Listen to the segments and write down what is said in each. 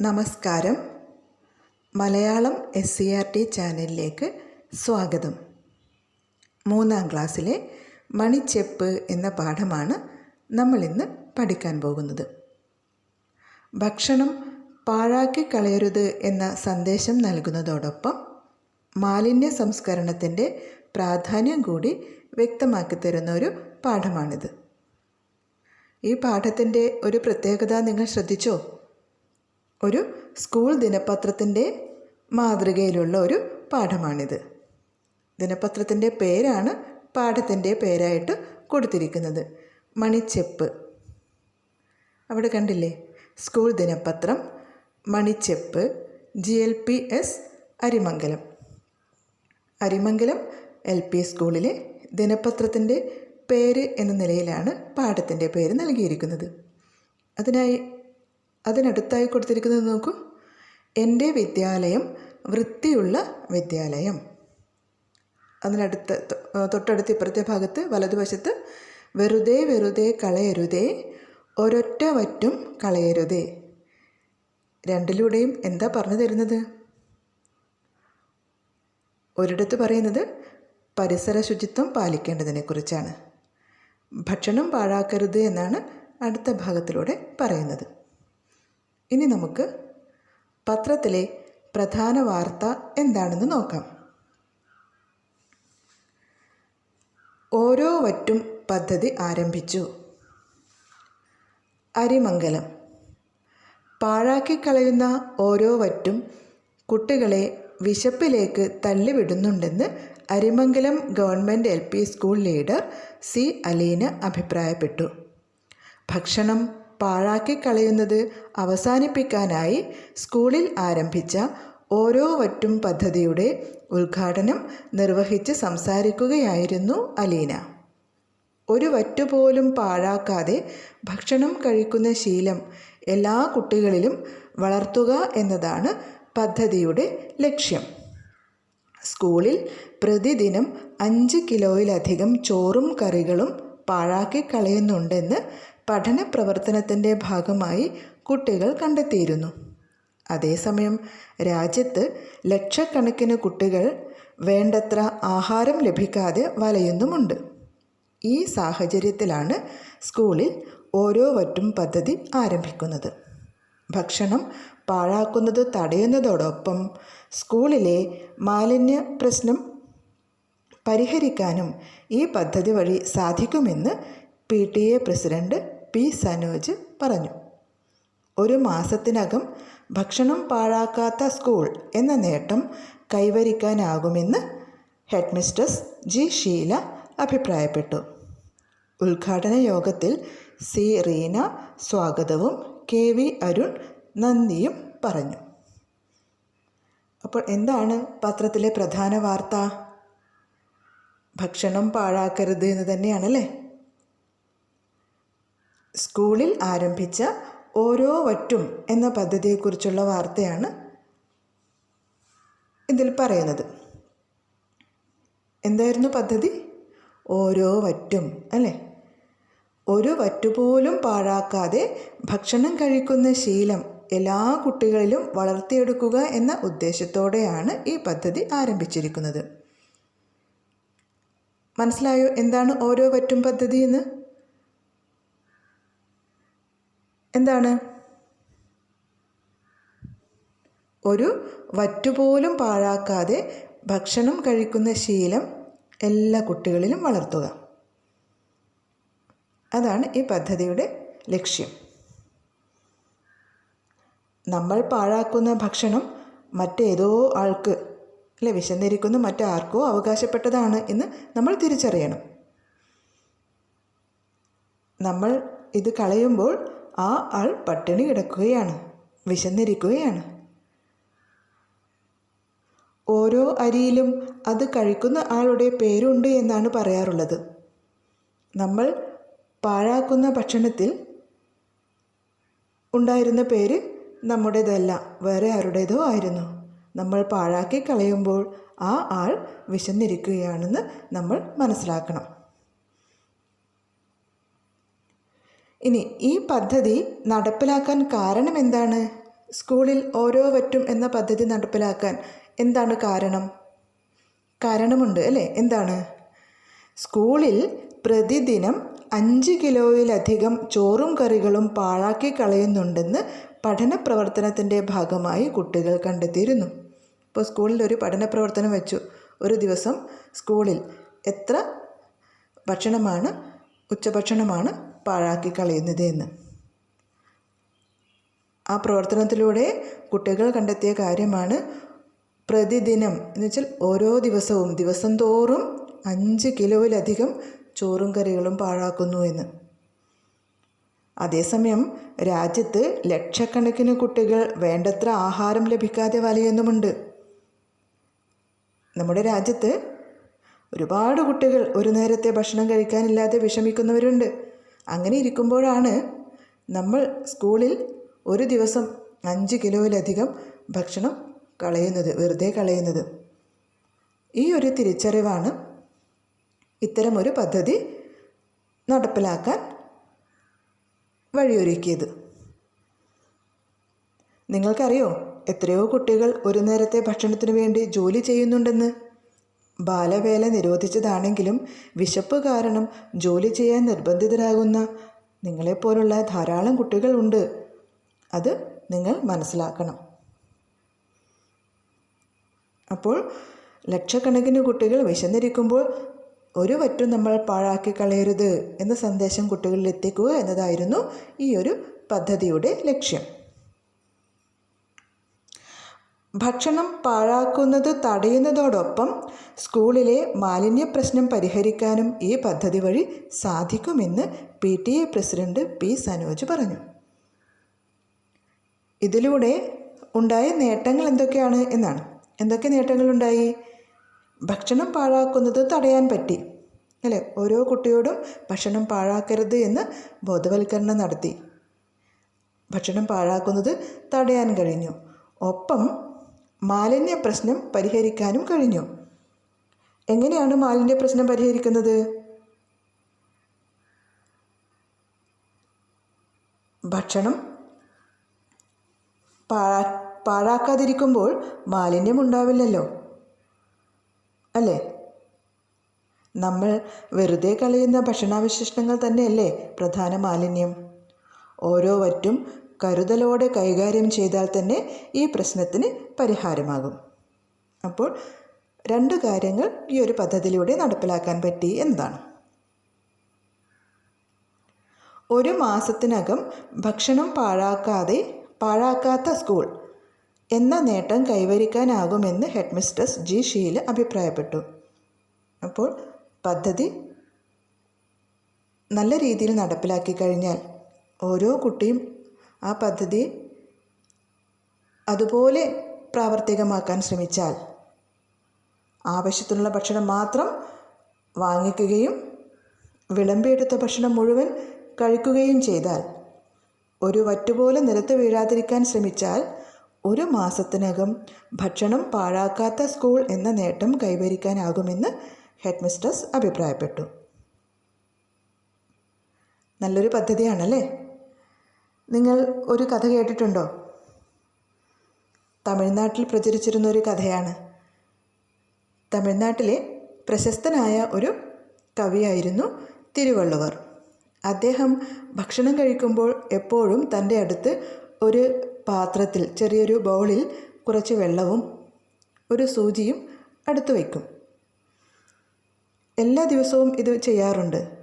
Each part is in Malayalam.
നമസ്കാരം. Malayalam S C R T ചാനലിലേക്ക് സ്വാഗതം. മൂന്നാം ക്ലാസ്സിലെ മണിച്ചെപ്പ് എന്ന പാഠമാണ് നമ്മളിന്ന് പഠിക്കാൻ പോകുന്നത്. ഭക്ഷണം പാഴാക്കി കളയരുത് എന്ന സന്ദേശം നൽകുന്നതോടൊപ്പം മാലിന്യ സംസ്കരണത്തിന്റെ പ്രാധാന്യം കൂടി വ്യക്തമാക്കി തരുന്ന ഒരു പാഠമാണിത്. ഈ പാഠത്തിന്റെ ഒരു പ്രത്യേകത നിങ്ങൾ ശ്രദ്ധിച്ചോ? ഒരു സ്കൂൾ ദിനപത്രത്തിന്റെ മാതൃകയിലുള്ള ഒരു പാഠമാണിത്. ദിനപത്രത്തിന്റെ പേരാണ് പാഠത്തിന്റെ പേരായിട്ട് കൊടുത്തിരിക്കുന്നത്. മണിച്ചെപ്പ്. അവിടെ കണ്ടില്ലേ? സ്കൂൾ ദിനപത്രം Manicheppu G L P S Arimangalam. Arimangalam L P സ്കൂളിലെ ദിനപത്രത്തിന്റെ പേര് എന്ന നിലയിലാണ് പാഠത്തിന്റെ പേര് നൽകിയിരിക്കുന്നത്. അതിനായി അതിനടുത്തായി കൊടുത്തിരിക്കുന്നത് നോക്കൂ. എന്റെ വിദ്യാലയം വൃത്തിയുള്ള വിദ്യാലയം. അതിനടുത്ത് തൊട്ടടുത്ത് ഇപ്പുറത്തെ ഭാഗത്ത് വലതുവശത്ത് വെറുതെ വെറുതെ കളയരുതേ ഒരൊറ്റ വറ്റും കളയരുതേ. രണ്ടിലൂടെയും എന്താ പറഞ്ഞു തരുന്നത്? ഒരിടത്ത് പറയുന്നത് പരിസര ശുചിത്വം പാലിക്കേണ്ടതിനെക്കുറിച്ചാണ് ഭക്ഷണം പാഴാക്കരുത് എന്നാണ് അടുത്ത ഭാഗത്തിലൂടെ പറയുന്നത്. ഇനി നമുക്ക് പത്രത്തിലെ പ്രധാന വാർത്ത എന്താണെന്ന് നോക്കാം. ഓരോ വറ്റും പദ്ധതി ആരംഭിച്ചു. അരിമംഗലം. പാഴാക്കിക്കളയുന്ന ഓരോ വറ്റും കുട്ടികളെ വിശപ്പിലേക്ക് തള്ളിവിടുന്നുണ്ടെന്ന് Arimangalam government L P school leader C Aleena അഭിപ്രായപ്പെട്ടു. ഭക്ഷണം പാഴാക്കിക്കളയുന്നത് അവസാനിപ്പിക്കാനായി സ്കൂളിൽ ആരംഭിച്ച ഓരോ വറ്റും പദ്ധതിയുടെ ഉദ്ഘാടനം നിർവഹിച്ച് സംസാരിക്കുകയായിരുന്നു അലീന. ഒരു വറ്റുപോലും പാഴാക്കാതെ ഭക്ഷണം കഴിക്കുന്ന ശീലം എല്ലാ കുട്ടികളിലും വളർത്തുക എന്നതാണ് പദ്ധതിയുടെ ലക്ഷ്യം. സ്കൂളിൽ പ്രതിദിനം അഞ്ച് കിലോയിലധികം ചോറും കറികളും പാഴാക്കി കളയുന്നുണ്ടെന്ന് പഠന പ്രവർത്തനത്തിന്റെ ഭാഗമായി കുട്ടികൾ കണ്ടെത്തിയിരുന്നു. അതേസമയം രാജ്യത്ത് ലക്ഷക്കണക്കിന് കുട്ടികൾ വേണ്ടത്ര ആഹാരം ലഭിക്കാതെ വലയുന്നുമുണ്ട്. ഈ സാഹചര്യത്തിലാണ് സ്കൂളിൽ ഓരോ വറ്റും പദ്ധതി ആരംഭിക്കുന്നത്. ഭക്ഷണം പാഴാക്കുന്നത് തടയുന്നതോടൊപ്പം സ്കൂളിലെ മാലിന്യ പ്രശ്നം പരിഹരിക്കാനും ഈ പദ്ധതി വഴി സാധിക്കുമെന്ന് P T A president P Sanoj പറഞ്ഞു. ഒരു മാസത്തിനകം ഭക്ഷണം പാഴാക്കാത്ത സ്കൂൾ എന്ന നേട്ടം കൈവരിക്കാനാകുമെന്ന് ഹെഡ്മിസ്ട്രസ് ജി ഷീല അഭിപ്രായപ്പെട്ടു. ഉദ്ഘാടന യോഗത്തിൽ സി റീന സ്വാഗതവും കെ വി അരുൺ നന്ദിയും പറഞ്ഞു. അപ്പോൾ എന്താണ് പത്രത്തിലെ പ്രധാന വാർത്ത? ഭക്ഷണം പാഴാക്കരുത് എന്ന് തന്നെയാണല്ലേ? സ്കൂളിൽ ആരംഭിച്ച ഓരോ വറ്റും എന്ന പദ്ധതിയെക്കുറിച്ചുള്ള വാർത്തയാണ് ഇതിൽ പറയുന്നത്. എന്തായിരുന്നു പദ്ധതി? ഓരോ വറ്റും അല്ലേ? ഒരു വറ്റുപോലും പാഴാക്കാതെ ഭക്ഷണം കഴിക്കുന്ന ശീലം എല്ലാ കുട്ടികളിലും വളർത്തിയെടുക്കുക എന്ന ഉദ്ദേശത്തോടെയാണ് ഈ പദ്ധതി ആരംഭിച്ചിരിക്കുന്നത്. മനസ്സിലായോ എന്താണ് ഓരോ വറ്റും പദ്ധതി എന്ന്? എന്താണ്? ഒരു വറ്റുപോലും പാഴാക്കാതെ ഭക്ഷണം കഴിക്കുന്ന ശീലം എല്ലാ കുട്ടികളിലും വളർത്തുക. അതാണ് ഈ പദ്ധതിയുടെ ലക്ഷ്യം. നമ്മൾ പാഴാക്കുന്ന ഭക്ഷണം മറ്റേതോ ആൾക്ക് അല്ലെ വിശന്നിരിക്കുന്ന മറ്റാർക്കോ അവകാശപ്പെട്ടതാണ് എന്ന് നമ്മൾ തിരിച്ചറിയണം. നമ്മൾ ഇത് കളയുമ്പോൾ ആ ആൾ പട്ടിണി കിടക്കുകയാണ് വിശന്നിരിക്കുകയാണ്. ഓരോ അരിയിലും അത് കഴിക്കുന്ന ആളുടെ പേരുണ്ട് എന്നാണ് പറയാറുള്ളത്. നമ്മൾ പാഴാക്കുന്ന ഭക്ഷണത്തിൽ ഉണ്ടായിരുന്ന പേര് നമ്മുടേതല്ല വേറെ ആരുടേതോ ആയിരുന്നു. നമ്മൾ പാഴാക്കി കളയുമ്പോൾ ആ ആൾ വിശന്നിരിക്കുകയാണെന്ന് നമ്മൾ മനസ്സിലാക്കണം. ഇനി ഈ പദ്ധതി നടപ്പിലാക്കാൻ കാരണം എന്താണ്? സ്കൂളിൽ ഓരോ വറ്റും എന്ന പദ്ധതി നടപ്പിലാക്കാൻ എന്താണ് കാരണം? കാരണമുണ്ട് അല്ലേ? എന്താണ്? സ്കൂളിൽ പ്രതിദിനം അഞ്ച് കിലോയിലധികം ചോറും കറികളും പാഴാക്കി കളയുന്നുണ്ടെന്ന് പഠന പ്രവർത്തനത്തിന്റെ ഭാഗമായി കുട്ടികൾ കണ്ടെത്തിയിരുന്നു. ഇപ്പോൾ സ്കൂളിൽ ഒരു പഠന പ്രവർത്തനം വെച്ചു. ഒരു ദിവസം സ്കൂളിൽ എത്ര ഭക്ഷണമാണ്? ഉച്ചഭക്ഷണമാണ് പാഴാക്കി കളയുന്നത് എന്ന്. ആ പ്രവർത്തനത്തിലൂടെ കുട്ടികൾ കണ്ടെത്തിയ കാര്യമാണ് പ്രതിദിനം എന്ന് വെച്ചാൽ ഓരോ ദിവസവും ദിവസം തോറും അഞ്ച് കിലോയിലധികം ചോറും കറികളും പാഴാക്കുന്നു എന്ന്. അതേസമയം രാജ്യത്ത് ലക്ഷക്കണക്കിന് കുട്ടികൾ വേണ്ടത്ര ആഹാരം ലഭിക്കാതെ വലയുന്നുമുണ്ട്. നമ്മുടെ രാജ്യത്ത് ഒരുപാട് കുട്ടികൾ ഒരു നേരത്തെ ഭക്ഷണം കഴിക്കാനില്ലാതെ വിഷമിക്കുന്നവരുണ്ട്. അങ്ങനെ ഇരിക്കുമ്പോഴാണ് നമ്മൾ സ്കൂളിൽ ഒരു ദിവസം അഞ്ച് കിലോയിലധികം ഭക്ഷണം കളയുന്നത് വെറുതെ കളയുന്നത്. ഈ ഒരു തിരിച്ചറിവാണ് ഇത്തരമൊരു പദ്ധതി നടപ്പിലാക്കാൻ വഴിയൊരുക്കിയത്. നിങ്ങൾക്കറിയോ എത്രയോ കുട്ടികൾ ഒരു നേരത്തെ ഭക്ഷണത്തിന് വേണ്ടി ജോലി ചെയ്യുന്നുണ്ടെന്ന്? ബാലവേല നിരോധിച്ചതാണെങ്കിലും വിശപ്പ് കാരണം ജോലി ചെയ്യാൻ നിർബന്ധിതരാകുന്ന നിങ്ങളെപ്പോലുള്ള ധാരാളം കുട്ടികളുണ്ട് അത് നിങ്ങൾ മനസ്സിലാക്കണം. അപ്പോൾ ലക്ഷക്കണക്കിന് കുട്ടികൾ വിശന്നിരിക്കുമ്പോൾ ഒരു വറ്റും നമ്മൾ പാഴാക്കി കളയരുത് എന്ന സന്ദേശം കുട്ടികളിൽ എത്തിക്കുക എന്നതായിരുന്നു ഈ ഒരു പദ്ധതിയുടെ ലക്ഷ്യം. ഭക്ഷണം പാഴാക്കുന്നത് തടയുന്നതോടൊപ്പം സ്കൂളിലെ മാലിന്യ പ്രശ്നം പരിഹരിക്കാനും ഈ പദ്ധതി വഴി സാധിക്കുമെന്ന് P T A president P Sanoj പറഞ്ഞു. ഇതിലൂടെ ഉണ്ടായ നേട്ടങ്ങൾ എന്തൊക്കെയാണ് എന്നാണ്. എന്തൊക്കെ നേട്ടങ്ങളുണ്ടായി? ഭക്ഷണം പാഴാക്കുന്നത് തടയാൻ പറ്റി. അല്ലേ? ഓരോ കുട്ടിയോടും ഭക്ഷണം പാഴാക്കരുത് എന്ന് ബോധവൽക്കരണം നടത്തി. ഭക്ഷണം പാഴാക്കുന്നത് തടയാൻ കഴിഞ്ഞു. ഒപ്പം മാലിന്യ പ്രശ്നം പരിഹരിക്കാനും കഴിഞ്ഞു. എങ്ങനെയാണ് മാലിന്യ പ്രശ്നം പരിഹരിക്കുന്നത്? ഭക്ഷണം പാഴാ പാഴാക്കാതിരിക്കുമ്പോൾ മാലിന്യം ഉണ്ടാവില്ലല്ലോ അല്ലേ? നമ്മൾ വെറുതെ കളയുന്ന ഭക്ഷണാവശിഷ്ടങ്ങൾ തന്നെയല്ലേ പ്രധാന മാലിന്യം. ഓരോ വറ്റും കരുതലോടെ കൈകാര്യം ചെയ്താൽ തന്നെ ഈ പ്രശ്നത്തിന് പരിഹാരമാകും. അപ്പോൾ രണ്ട് കാര്യങ്ങൾ ഈ ഒരു പദ്ധതിയിലൂടെ നടപ്പിലാക്കാൻ പറ്റി എന്നതാണ്. ഒരു മാസത്തിനകം ഭക്ഷണം പാഴാക്കാതെ പാഴാക്കാത്ത സ്കൂൾ എന്ന നേട്ടം കൈവരിക്കാനാകുമെന്ന് ഹെഡ് മിസ്റ്റേഴ്സ് ജി ഷീല അഭിപ്രായപ്പെട്ടു. അപ്പോൾ പദ്ധതി നല്ല രീതിയിൽ നടപ്പിലാക്കി കഴിഞ്ഞാൽ ഓരോ കുട്ടിയും ആ പദ്ധതി അതുപോലെ പ്രാവർത്തികമാക്കാൻ ശ്രമിച്ചാൽ ആവശ്യത്തിനുള്ള ഭക്ഷണം മാത്രം വാങ്ങിക്കുകയും വിളമ്പിയെടുത്ത ഭക്ഷണം മുഴുവൻ കഴിക്കുകയും ചെയ്താൽ ഒരു വറ്റുപോലെ നിലത്ത് വീഴാതിരിക്കാൻ ശ്രമിച്ചാൽ ഒരു മാസത്തിനകം ഭക്ഷണം പാഴാക്കാത്ത സ്കൂൾ എന്ന നേട്ടം കൈവരിക്കാനാകുമെന്ന് ഹെഡ് മിസ്റ്റേഴ്സ് അഭിപ്രായപ്പെട്ടു. നല്ലൊരു പദ്ധതിയാണല്ലേ? നിങ്ങൾ ഒരു കഥ കേട്ടിട്ടുണ്ടോ? തമിഴ്നാട്ടിൽ പ്രചരിച്ചിരുന്ന ഒരു കഥയാണ്. തമിഴ്നാട്ടിലെ പ്രശസ്തനായ ഒരു കവിയായിരുന്നു തിരുവള്ളുവർ. അദ്ദേഹം ഭക്ഷണം കഴിക്കുമ്പോൾ എപ്പോഴും തന്റെ അടുത്ത് ഒരു പാത്രത്തിൽ ചെറിയൊരു ബൗളിൽ കുറച്ച് വെള്ളവും ഒരു സൂചിയും അടുത്ത് വയ്ക്കും. എല്ലാ ദിവസവും ഇത് ചെയ്യാറുണ്ട്.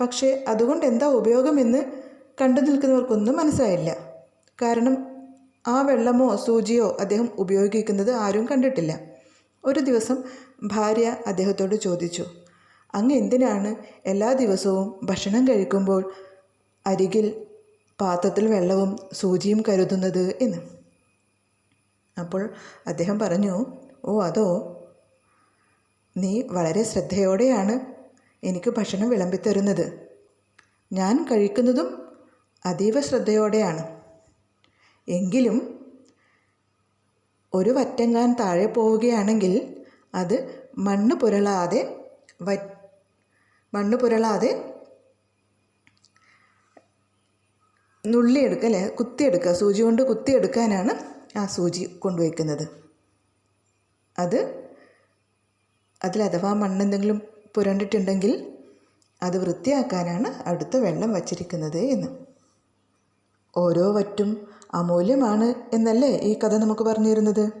പക്ഷേ അതുകൊണ്ട് എന്താ ഉപയോഗമെന്ന് കണ്ടു നിൽക്കുന്നവർക്കൊന്നും മനസ്സിലായില്ല. കാരണം ആ വെള്ളമോ സൂചിയോ അദ്ദേഹം ഉപയോഗിക്കുന്നത് ആരും കണ്ടിട്ടില്ല. ഒരു ദിവസം ഭാര്യ അദ്ദേഹത്തോട് ചോദിച്ചു അങ്ങ് എന്തിനാണ് എല്ലാ ദിവസവും ഭക്ഷണം കഴിക്കുമ്പോൾ അരികിൽ പാത്രത്തിൽ വെള്ളവും സൂചിയും കരുതുന്നത് എന്ന്? അപ്പോൾ അദ്ദേഹം പറഞ്ഞു ഓ അതോ? നീ വളരെ ശ്രദ്ധയോടെയാണ് എനിക്ക് ഭക്ഷണം വിളമ്പിത്തരുന്നത്. ഞാൻ കഴിക്കുന്നതും അതീവ ശ്രദ്ധയോടെയാണ്. എങ്കിലും ഒരു വറ്റങ്ങാൻ താഴെ പോവുകയാണെങ്കിൽ അത് മണ്ണ് പുരളാതെ വ മണ്ണ് പുരളാതെ നുള്ളിയെടുക്കുക അല്ലെ കുത്തിയെടുക്കുക സൂചി കൊണ്ട് കുത്തിയെടുക്കാനാണ് ആ സൂചി കൊണ്ടുവയ്ക്കുന്നത്. അത് അതിൽ അഥവാ മണ്ണെന്തെങ്കിലും പുരണ്ടിട്ടുണ്ടെങ്കിൽ അത് വൃത്തിയാക്കാനാണ് അടുത്ത വെള്ളം വച്ചിരിക്കുന്നത് എന്ന്. ഓരോ വറ്റും അമൂല്യമാണ് എന്നല്ലേ ഈ കഥ നമുക്ക് പറഞ്ഞു തരുന്നത്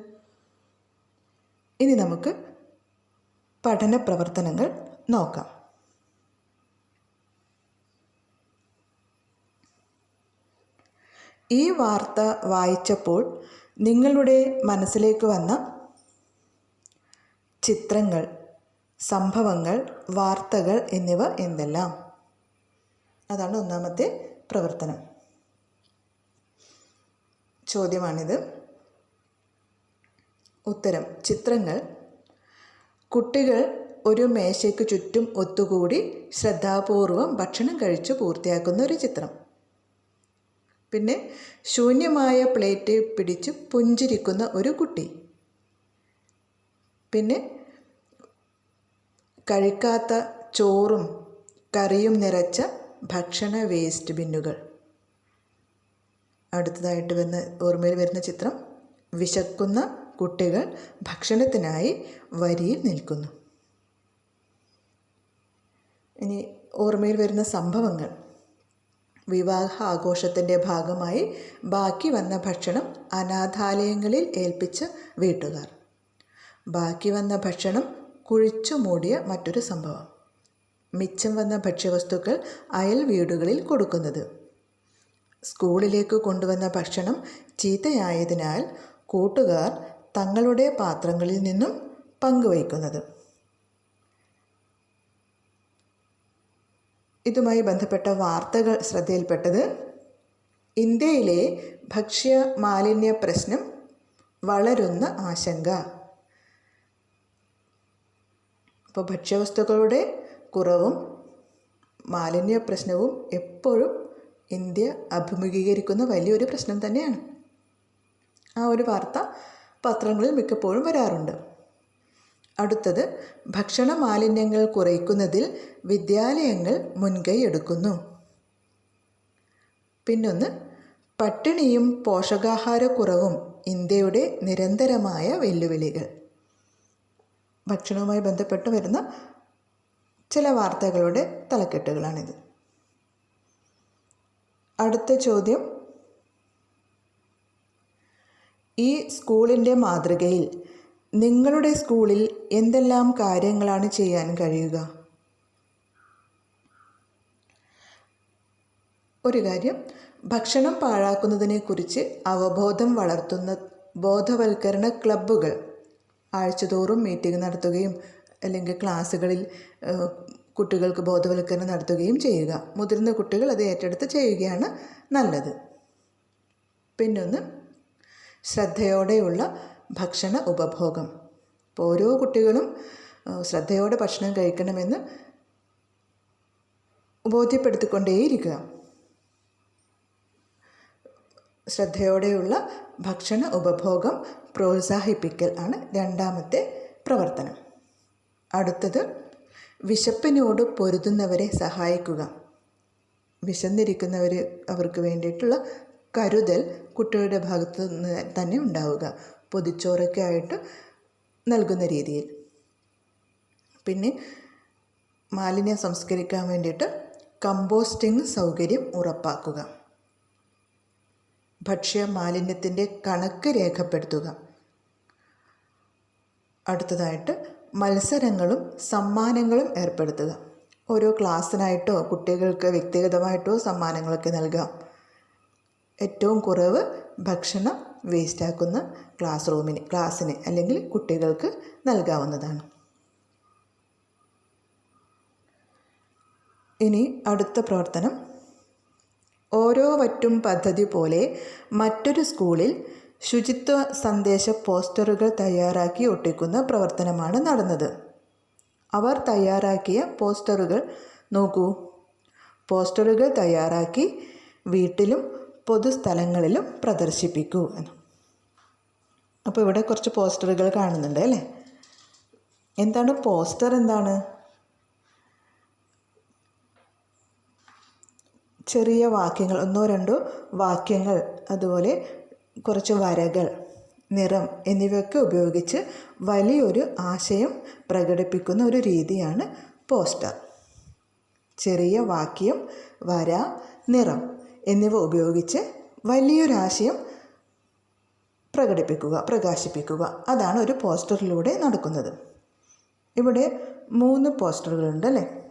ഇനി നമുക്ക് പഠന പ്രവർത്തനങ്ങൾ നോക്കാം. ഈ വാർത്ത വായിച്ചപ്പോൾ നിങ്ങളുടെ മനസ്സിലേക്ക് വന്ന ചിത്രങ്ങൾ സംഭവങ്ങൾ വാർത്തകൾ എന്നിവ എന്തെല്ലാം? അതാണ് ഒന്നാമത്തെ പ്രവർത്തനം. ചോദ്യമാണിത്. ഉത്തരം ചിത്രങ്ങൾ. കുട്ടികൾ ഒരു മേശയ്ക്ക് ചുറ്റും ഒത്തുകൂടി ശ്രദ്ധാപൂർവം ഭക്ഷണം കഴിച്ചു പൂർത്തിയാക്കുന്ന ഒരു ചിത്രം. പിന്നെ ശൂന്യമായ പ്ലേറ്റ് പിടിച്ച് പുഞ്ചിരിക്കുന്ന ഒരു കുട്ടി. പിന്നെ കഴിക്കാത്ത ചോറും കറിയും നിറച്ച ഭക്ഷണ വേസ്റ്റ് ബിന്നുകൾ. അടുത്തതായിട്ട് വന്ന് ഓർമ്മയിൽ വരുന്ന ചിത്രം വിശക്കുന്ന കുട്ടികൾ ഭക്ഷണത്തിനായി വരിയിൽ നിൽക്കുന്നു. ഇനി ഓർമ്മയിൽ വരുന്ന സംഭവങ്ങൾ. വിവാഹ ആഘോഷത്തിന്റെ ഭാഗമായി ബാക്കി വന്ന ഭക്ഷണം അനാഥാലയങ്ങളിൽ ഏൽപ്പിച്ച വീട്ടുകാർ. ബാക്കി വന്ന ഭക്ഷണം കുഴിച്ചു മൂടിയ മറ്റൊരു സംഭവം. മിച്ചം വന്ന ഭക്ഷ്യവസ്തുക്കൾ അയൽ വീടുകളിൽ കൊടുക്കുന്നത്. സ്കൂളിലേക്ക് കൊണ്ടുവന്ന ഭക്ഷണം ചീത്തയായതിനാൽ കൂട്ടുകാർ തങ്ങളുടെ പാത്രങ്ങളിൽ നിന്നും പങ്കുവയ്ക്കുന്നത്. ഇതുമായി ബന്ധപ്പെട്ട വാർത്തകൾ ശ്രദ്ധയിൽപ്പെട്ടത് ഇന്ത്യയിലെ ഭക്ഷ്യ മാലിന്യ പ്രശ്നം വളരുന്ന ആശങ്ക. അപ്പോൾ ഭക്ഷ്യവസ്തുക്കളുടെ കുറവും മാലിന്യ പ്രശ്നവും എപ്പോഴും ഇന്ത്യ അഭിമുഖീകരിക്കുന്ന വലിയൊരു പ്രശ്നം തന്നെയാണ്. ആ ഒരു വാർത്ത പത്രങ്ങളിൽ മിക്കപ്പോഴും വരാറുണ്ട്. അടുത്തത് ഭക്ഷണ മാലിന്യങ്ങൾ കുറയ്ക്കുന്നതിൽ വിദ്യാലയങ്ങൾ മുൻകൈ എടുക്കുന്നു. പിന്നൊന്ന് പട്ടിണിയും പോഷകാഹാരക്കുറവും ഇന്ത്യയുടെ നിരന്തരമായ വെല്ലുവിളികൾ. ഭക്ഷണവുമായി ബന്ധപ്പെട്ട് വരുന്ന ചില വാർത്തകളുടെ തലക്കെട്ടുകളാണിത്. അടുത്ത ചോദ്യം. ഈ സ്കൂളിന്റെ മാതൃകയിൽ നിങ്ങളുടെ സ്കൂളിൽ എന്തെല്ലാം കാര്യങ്ങളാണ് ചെയ്യാൻ കഴിയുക? ഒരു കാര്യം ഭക്ഷണം പാഴാക്കുന്നതിനെക്കുറിച്ച് അവബോധം വളർത്തുന്ന ബോധവൽക്കരണ ക്ലബ്ബുകൾ ആഴ്ചതോറും മീറ്റിംഗ് നടത്തുകയും അല്ലെങ്കിൽ ക്ലാസ്സുകളിൽ കുട്ടികൾക്ക് ബോധവൽക്കരണം നടത്തുകയും ചെയ്യുക. മുതിർന്ന കുട്ടികൾ അത് ഏറ്റെടുത്ത് ചെയ്യുകയാണ് നല്ലത്. പിന്നൊന്ന് ശ്രദ്ധയോടെയുള്ള ഭക്ഷണ ഉപഭോഗം. ഇപ്പോൾ ഓരോ കുട്ടികളും ശ്രദ്ധയോടെ ഭക്ഷണം കഴിക്കണമെന്ന് ബോധ്യപ്പെടുത്തിക്കൊണ്ടേയിരിക്കുക. ശ്രദ്ധയോടെയുള്ള ഭക്ഷണ ഉപഭോഗം പ്രോത്സാഹിപ്പിക്കൽ ആണ് രണ്ടാമത്തെ പ്രവർത്തനം. അടുത്തത് വിശപ്പിനോട് പൊരുതുന്നവരെ സഹായിക്കുക. വിശന്നിരിക്കുന്നവർ അവർക്ക് വേണ്ടിയിട്ടുള്ള കരുതൽ കുട്ടികളുടെ ഭാഗത്ത് നിന്ന് തന്നെ ഉണ്ടാവുക. പൊതിച്ചോറൊക്കെ ആയിട്ട് നൽകുന്ന രീതിയിൽ. പിന്നെ മാലിന്യം സംസ്കരിക്കാൻ വേണ്ടിയിട്ട് കമ്പോസ്റ്റിംഗ് സൗകര്യം ഉറപ്പാക്കുക. ഭക്ഷ്യ മാലിന്യത്തിന്റെ കണക്ക് രേഖപ്പെടുത്തുക. അടുത്തതായിട്ട് മത്സരങ്ങളും സമ്മാനങ്ങളും ഏർപ്പെടുത്തുക. ഓരോ ക്ലാസ്സിനായിട്ടോ കുട്ടികൾക്ക് വ്യക്തിഗതമായിട്ടോ സമ്മാനങ്ങളൊക്കെ നൽകാം ഏറ്റവും കുറവ് ഭക്ഷണം വേസ്റ്റാക്കുന്ന ക്ലാസ് റൂമിന് ക്ലാസ്സിന് അല്ലെങ്കിൽ കുട്ടികൾക്ക് നൽകാവുന്നതാണ്. ഇനി അടുത്ത പ്രവർത്തനം. ഓരോ വറ്റും പദ്ധതി പോലെ മറ്റൊരു സ്കൂളിൽ ശുചിത്വ സന്ദേശ പോസ്റ്ററുകൾ തയ്യാറാക്കി ഒട്ടിക്കുന്ന പ്രവർത്തനമാണ് നടന്നത്. അവർ തയ്യാറാക്കിയ പോസ്റ്ററുകൾ നോക്കൂ. പോസ്റ്ററുകൾ തയ്യാറാക്കി വീട്ടിലും പൊതുസ്ഥലങ്ങളിലും പ്രദർശിപ്പിക്കൂ എന്ന്. അപ്പോൾ ഇവിടെ കുറച്ച് പോസ്റ്ററുകൾ കാണുന്നുണ്ട് അല്ലേ? എന്താണ്? പോസ്റ്റർ എന്താണ്? ചെറിയ വാക്യങ്ങൾ ഒന്നോ രണ്ടോ വാക്യങ്ങൾ അതുപോലെ കുറച്ച് വരകൾ നിറം എന്നിവയൊക്കെ ഉപയോഗിച്ച് വലിയൊരു ആശയം പ്രകടിപ്പിക്കുന്ന ഒരു രീതിയാണ് പോസ്റ്റർ. ചെറിയ വാക്യം വര നിറം എന്നിവ ഉപയോഗിച്ച് വലിയൊരാശയം പ്രകടിപ്പിക്കുക പ്രകാശിപ്പിക്കുക. അതാണ് ഒരു പോസ്റ്ററിലൂടെ നടക്കുന്നത്. ഇവിടെ മൂന്ന് പോസ്റ്ററുകളുണ്ട് അല്ലേ?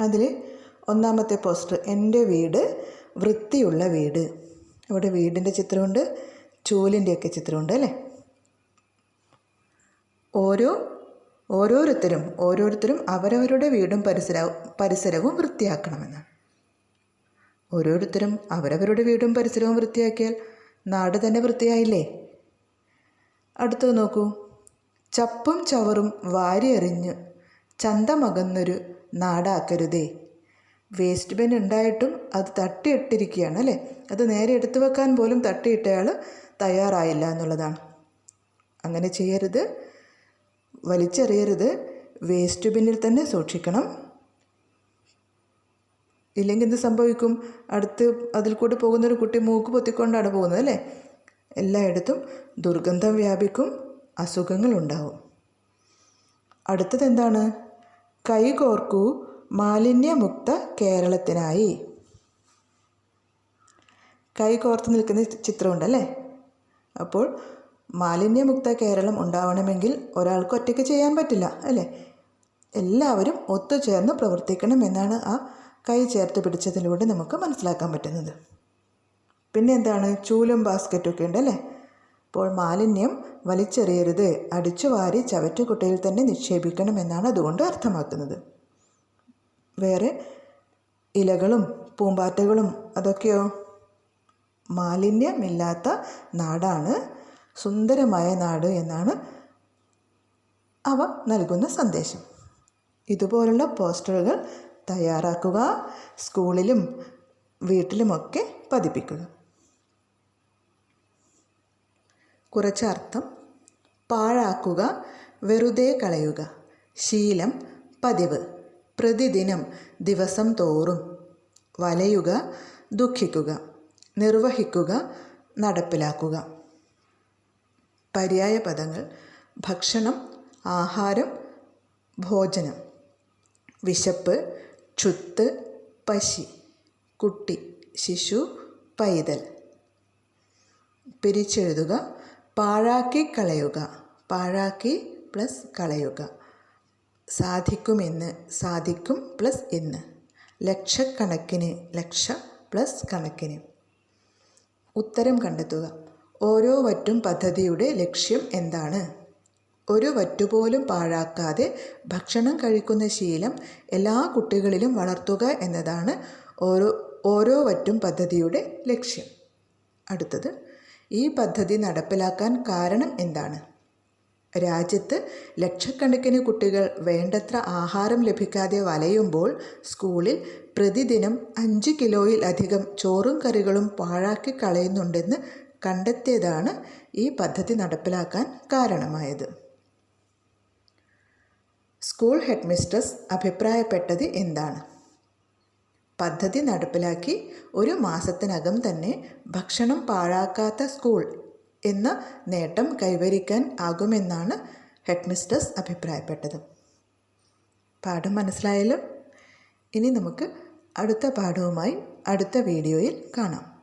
അതിൽ ഒന്നാമത്തെ പോസ്റ്റർ എന്റെ വീട് വൃത്തിയുള്ള വീട്. ഇവിടെ വീടിന്റെ ചിത്രമുണ്ട് ചൂലിന്റെയൊക്കെ ചിത്രമുണ്ട് അല്ലേ? ഓരോ ഓരോരുത്തരും ഓരോരുത്തരും അവരവരുടെ വീടും പരിസര പരിസരവും വൃത്തിയാക്കണമെന്ന് ഓരോരുത്തരും അവരവരുടെ വീടും പരിസരവും വൃത്തിയാക്കിയാൽ നാട് തന്നെ വൃത്തിയായില്ലേ? അടുത്തത് നോക്കൂ. ചപ്പും ചവറും വാരിയെറിഞ്ഞ് ചന്തമകന്നൊരു നാടാക്കരുതേ. വേസ്റ്റ് ബിൻ ഉണ്ടായിട്ടും അത് തട്ടിയിട്ടിരിക്കുകയാണ് അല്ലേ? അത് നേരെ എടുത്തു വെക്കാൻ പോലും തട്ടിയിട്ടയാൾ തയ്യാറായില്ല എന്നുള്ളതാണ്. അങ്ങനെ ചെയ്യരുത്. വലിച്ചെറിയരുത്. വേസ്റ്റ് ബിന്നിൽ തന്നെ സൂക്ഷിക്കണം. ഇല്ലെങ്കിൽ എന്ത് സംഭവിക്കും? അടുത്ത് അതിൽ കൂടി പോകുന്നൊരു കുട്ടി മൂക്ക് പൊത്തിക്കൊണ്ടാണ് പോകുന്നത് അല്ലേ? എല്ലായിടത്തും ദുർഗന്ധം വ്യാപിക്കും. അസുഖങ്ങൾ ഉണ്ടാവും. അടുത്തത് എന്താണ്? കൈകോർക്കൂ. മാലിന്യമുക്ത കേരളത്തിനായി. കൈ കോർത്ത് നിൽക്കുന്ന ചിത്രമുണ്ടല്ലേ? അപ്പോൾ മാലിന്യമുക്ത കേരളം ഉണ്ടാവണമെങ്കിൽ ഒരാൾക്ക് ഒറ്റയ്ക്ക് ചെയ്യാൻ പറ്റില്ല അല്ലേ? എല്ലാവരും ഒത്തുചേർന്ന് പ്രവർത്തിക്കണം എന്നാണ് ആ കൈ ചേർത്ത് പിടിച്ചതിലൂടെ നമുക്ക് മനസ്സിലാക്കാൻ പറ്റുന്നത്. പിന്നെ എന്താണ് ചൂലും ബാസ്ക്കറ്റൊക്കെ ഉണ്ട് അല്ലേ അപ്പോൾ മാലിന്യം വലിച്ചെറിയരുത് അടിച്ചുവാരി ചവറ്റുകുട്ടയിൽ തന്നെ നിക്ഷേപിക്കണം എന്നാണ് അതുകൊണ്ട് അർത്ഥമാക്കുന്നത്. വേറെ ഇലകളും പൂമ്പാറ്റകളും അതൊക്കെയോ? മാലിന്യമില്ലാത്ത നാടാണ്. സുന്ദരമായ നാട് എന്നാണ് അവ നൽകുന്ന സന്ദേശം. ഇതുപോലുള്ള പോസ്റ്ററുകൾ തയ്യാറാക്കുക സ്കൂളിലും വീട്ടിലുമൊക്കെ പതിപ്പിക്കുക. കുറച്ചർത്ഥം പാഴാക്കുക വെറുതെ കളയുക. ശീലം പതിവ്. പ്രതിദിനം ദിവസം തോറും വലയുക ദുഃഖിക്കുക നിർവഹിക്കുക നടപ്പിലാക്കുക. പര്യായ പദങ്ങൾ ഭക്ഷണം ആഹാരം ഭോജനം. വിശപ്പ് ചുത്ത് പശി കുട്ടി ശിശു പൈതൽ. പിരിച്ചെഴുതുക പാഴാക്കി കളയുക പാഴാക്കി പ്ലസ് കളയുക. സാധിക്കുമെന്ന് സാധിക്കും പ്ലസ് എന്ന്. ലക്ഷക്കണക്കിന് ലക്ഷ പ്ലസ് കണക്കിന്. ഉത്തരം കണ്ടെത്തുക. ഓരോ വറ്റും പദ്ധതിയുടെ ലക്ഷ്യം എന്താണ്? ഒരു വറ്റുപോലും പാഴാക്കാതെ ഭക്ഷണം കഴിക്കുന്ന ശീലം എല്ലാ കുട്ടികളിലും വളർത്തുക എന്നതാണ് ഓരോ ഓരോ വറ്റും പദ്ധതിയുടെ ലക്ഷ്യം. അടുത്തത് ഈ പദ്ധതി നടപ്പിലാക്കാൻ കാരണം എന്താണ്? രാജ്യത്ത് ലക്ഷക്കണക്കിന് കുട്ടികൾ വേണ്ടത്ര ആഹാരം ലഭിക്കാതെ വലയുമ്പോൾ സ്കൂളിൽ പ്രതിദിനം അഞ്ച് കിലോയിലധികം ചോറും കറികളും പാഴാക്കി കളയുന്നുണ്ടെന്ന് കണ്ടെത്തിയതാണ് ഈ പദ്ധതി നടപ്പിലാക്കാൻ കാരണമായത്. സ്കൂൾ ഹെഡ് മിസ്ട്രസ് അഭിപ്രായപ്പെട്ടത് എന്താണ്? പദ്ധതി നടപ്പിലാക്കി ഒരു മാസത്തിനകം തന്നെ ഭക്ഷണം പാഴാക്കാത്ത സ്കൂൾ എന്ന നേട്ടം കൈവരിക്കാൻ ആകുമെന്നാണ് ഹെഡ് മിസ്ട്രസ് അഭിപ്രായപ്പെട്ടത്. പാഠം മനസ്സിലായാലും ഇനി നമുക്ക് അടുത്ത പാഠവുമായി അടുത്ത വീഡിയോയിൽ കാണാം.